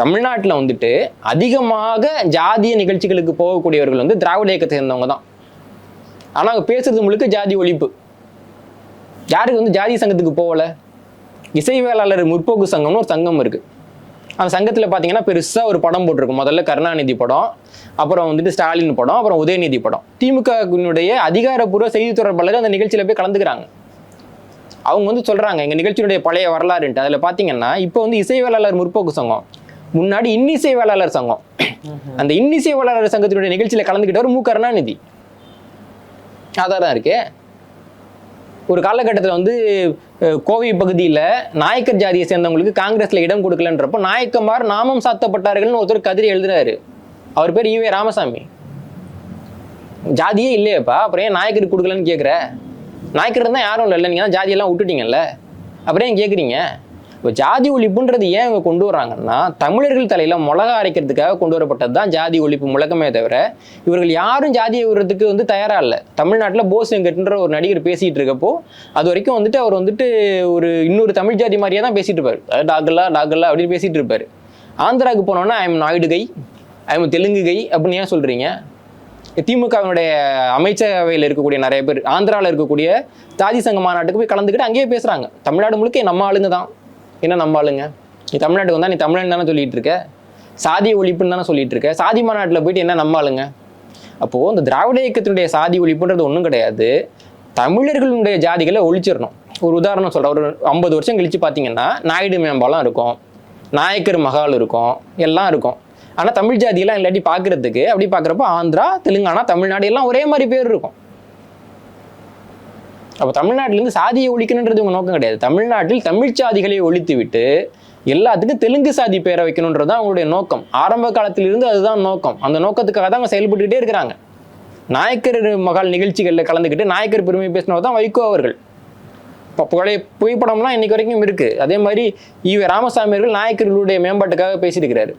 தமிழ்நாட்டில் வந்துட்டு அதிகமாக ஜாதிய நிகழ்ச்சிகளுக்கு போகக்கூடியவர்கள் வந்து திராவிட இயக்கத்தை சேர்ந்தவங்க தான். ஆனால் அவங்க பேசுறது முழுக்க ஜாதி ஒழிப்பு. யாருக்கு வந்து ஜாதி சங்கத்துக்கு போகல? இசைவேளாளர் முற்போக்கு சங்கம்னு ஒரு சங்கம் இருக்குது அந்த சங்கத்தில் பார்த்தீங்கன்னா பெருசாக ஒரு படம் போட்டிருக்கும். முதல்ல கருணாநிதி படம் அப்புறம் வந்துட்டு ஸ்டாலின் படம் அப்புறம் உதயநிதி படம். திமுகவினுடைய அதிகாரப்பூர்வ செய்தி தொடர்பாளர் அந்த நிகழ்ச்சியில் போய் கலந்துக்கிறாங்க. அவங்க வந்து சொல்கிறாங்க எங்கள் நிகழ்ச்சியினுடைய பழைய வரலாறுன்ட்டு. அதில் பார்த்தீங்கன்னா இப்போ வந்து இசைவேளாளர் முற்போக்கு சங்கம் முன்னாடி இன்னிசை வேளாளர் சங்கம். அந்த இன்னிசை வேளாளர் சங்கத்தினுடைய நிகழ்ச்சியில் கலந்துக்கிட்டவர் மு. கருணாநிதி. அதான் தான் இருக்கு ஒரு காலகட்டத்தில் வந்து கோவை பகுதியில் நாயக்கர் ஜாதியை சேர்ந்தவங்களுக்கு காங்கிரஸில் இடம் கொடுக்கலன்றப்போ நாயக்கமார் நாமம் சாத்தப்பட்டார்கள்னு ஒருத்தர் கதிரி எழுதுறாரு. அவர் பேர் ஈவே ராமசாமி. ஜாதியே இல்லையேப்பா அப்புறம் ஏன் நாயக்கருக்கு கொடுக்கலன்னு கேட்குற நாயக்கர் தான் யாரும் இல்லை நீங்கள் தான் ஜாதியெல்லாம் விட்டுட்டீங்கல்ல. அப்புறம் ஏன் கேட்குறீங்க இப்போ ஜாதி ஒழிப்புன்றது ஏன் இவங்க கொண்டு வர்றாங்கன்னா தமிழர்கள் தலையில் மிளகா அரைக்கிறதுக்காக கொண்டு வரப்பட்டது தான் ஜாதி ஒழிப்பு முழக்கமே தவிர இவர்கள் யாரும் ஜாதியை விடுறதுக்கு வந்து தயாராக இல்லை. தமிழ்நாட்டில் போஸ் எங்கட்டுன்ற ஒரு நடிகர் பேசிகிட்டு இருக்கப்போ அது வரைக்கும் வந்துட்டு அவர் வந்துட்டு ஒரு இன்னொரு தமிழ் ஜாதி மாதிரியே தான் பேசிகிட்டு இருப்பார். அதாவது டாகல்லா டாகல்லா அப்படின்னு பேசிகிட்டு இருப்பார். ஆந்திராவுக்கு போனோன்னா I'm Naidu guy I'm Telugu guy அப்படின்னு ஏன் சொல்கிறீங்க திமுகவினுடைய அமைச்சரவையில் இருக்கக்கூடிய நிறைய பேர் ஆந்திராவில் இருக்கக்கூடிய தாதி சங்க மாநாட்டுக்கு போய் கலந்துக்கிட்டு அங்கேயே பேசுகிறாங்க தமிழ்நாடு முழுக்க நம்ம ஆளுங்க தான். என்ன நம்ம ஆளுங்க நீ தமிழ்நாட்டுக்கு வந்தால் நீ தமிழன் தானே சொல்லிட்டு இருக்க? சாதி ஒழிப்புன்னு தானே சொல்லிட்டு இருக்க? சாதி மாநாட்டில் போயிட்டு என்ன நம்ம ஆளுங்க இந்த திராவிட இயக்கத்தினுடைய சாதி ஒழிப்புன்றது ஒன்றும் கிடையாது. தமிழர்களுடைய ஜாதிகளை ஒழிச்சிடணும். ஒரு உதாரணம் சொல்கிறேன் ஒரு ஐம்பது வருஷம் கழித்து பார்த்தீங்கன்னா நாயுடு மேம்பாலம் இருக்கும். நாயக்கர் மகால் இருக்கும். எல்லாம் இருக்கும். ஆனால் தமிழ் ஜாதியெல்லாம் இல்லாட்டி பார்க்கறதுக்கு அப்படி பார்க்குறப்போ ஆந்திரா தெலுங்கானா தமிழ்நாடு எல்லாம் ஒரே மாதிரி பேர் இருக்கும். அப்போ தமிழ்நாட்டிலேருந்து சாதியை ஒழிக்கணுன்றது உங்கள் நோக்கம் கிடையாது. தமிழ்நாட்டில் தமிழ் சாதிகளை ஒழித்து விட்டு எல்லாத்துக்கும் தெலுங்கு சாதி பேரை வைக்கணுன்றது தான் அவங்களுடைய நோக்கம். ஆரம்ப காலத்திலிருந்து அதுதான் நோக்கம். அந்த நோக்கத்துக்காக தான் அவங்க செயல்பட்டுக்கிட்டே இருக்கிறாங்க. நாயக்கர் மகால் நிகழ்ச்சிகளில் கலந்துக்கிட்டு நாயக்கர் பெருமை பேசினவர் தான் வைகோ அவர்கள். இப்போ பழைய புகைப்படம்லாம் இன்னைக்கு வரைக்கும் இருக்குது அதே மாதிரி ஈவே ராமசாமி அவர்கள் நாயக்கர்களுடைய மேம்பாட்டுக்காக பேசியிருக்கிறாரு.